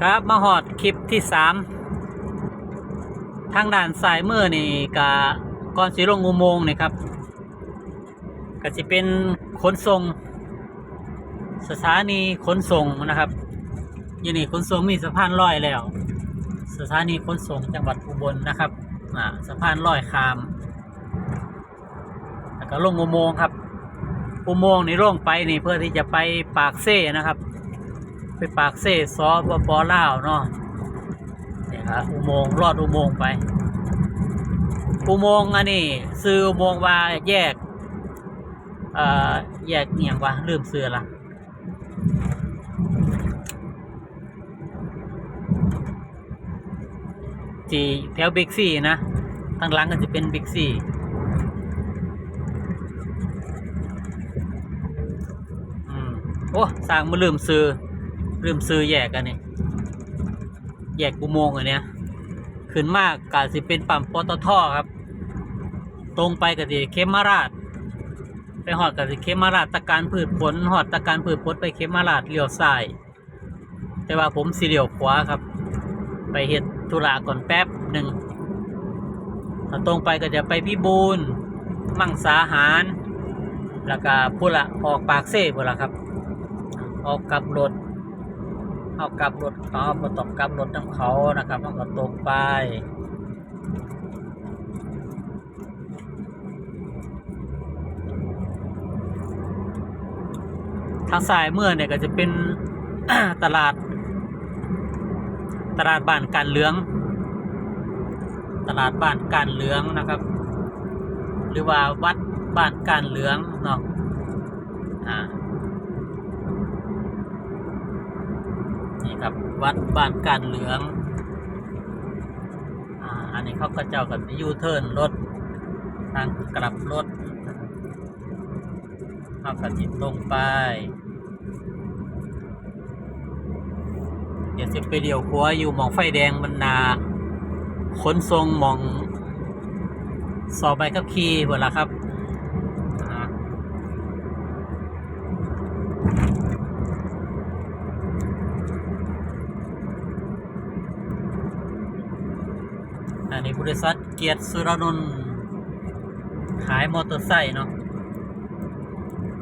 ครับมาหอดคลิปที่สามทางด้านซ้ายมือนี่กะก่อนสีลงอุโมงค์นี่ครับก็จะเป็นขนส่ง สถานีขนส่งนะครับอยู่นี่ขนส่งมีสะพานลอยแล้ว สถานีขนส่งจังหวัดอุบลนะครับอ่าสะพานลอยคามแล้วก็ลงอุโมงค์ครับ อุโมงค์นี่ลงไปนี่เพื่อที่จะไปปากเซ่นะครับ ไปปากเซ่ซอปปลาวเนาะเนี่ยครับอุโมงค์ลอดอุโมงค์ไป อุโมงค์อันนี้ซื้ออุโมงค์ว่าแยกเอ่อแยกเนียงวะลืมซื้อละที่แถวบิ๊กซีนะทางหลังก็จะเป็นบิ๊กซีอืมโอ้สร้างมาลืมซื้อ ลืมซื้อแยกกันนี่แยกอุโมงอันเนี้ยขึ้นมากกาสิเป็นปั๊มปตทครับ ตรงไปกสิเคมาราช ไปหอดกสิเคมาราชตะการพืชผลหอดตะการพืชผลไปเคมาราชเลี้ยวซ้าย แต่ว่าผมสิเลี้ยวขวาครับ ไปเฮ็ดธุระก่อนแป๊บหนึ่งถ้าตรงไปก็จะไปพิบูลมั่งสาหารแล้วก็พูดละออกปากเซ่พูดละครับ ออกกับรถ เอากลับรถเขาบ่ต้องกลับรถน้ำเขานะครับต้องก็ตรงไปทางซ้ายเมื่อเนี่ยก็จะเป็นตลาด ตลาดบ้านการเหลือง ตลาดบ้านการเหลืองนะครับ หรือว่าวัดบ้านการเหลืองเนาะอ่า นี่ครับวัดบ้านการเหลืองอ่าอันนี้เขาก็เจ้ากับยูเทิร์นรถ ทางกลับรถเขาก็จิตตรงไป เดี๋ยวจะไปเดี่ยวขัวอยู่หมองไฟแดงมันนาขนทรงหมองสอบใบขับขี่หมดละครับอ่าอั นนี้บริษัทเกียรติสุรนนท์ขายมอเตอร์ไซค์เนาะ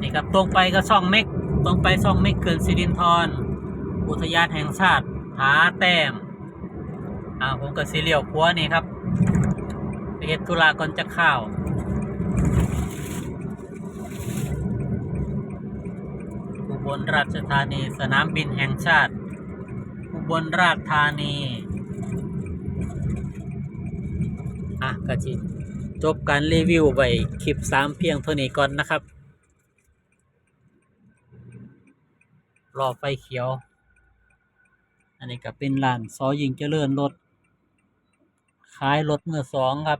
นี่ครับตรงไปก็ช่องเม็กตรงไปช่องเม็กเกินสิรินทรอุทยานแห่งชาติผาแต้มอ่าผมก็สีเหลียวขัวนี่ครับไปเฮ็ดธุระก่อนจะข้าวอุบลราชธานี สนามบินแห่งชาติอุบลราชธานี อ่ะก็จิจบการรีวิวไว้คลิปสามเพียงเท่านี้ก่อนนะครับ รอไฟเขียว อันนี้ก็เป็นร้านซอยิงเจริญรถขายรถมือสองครับ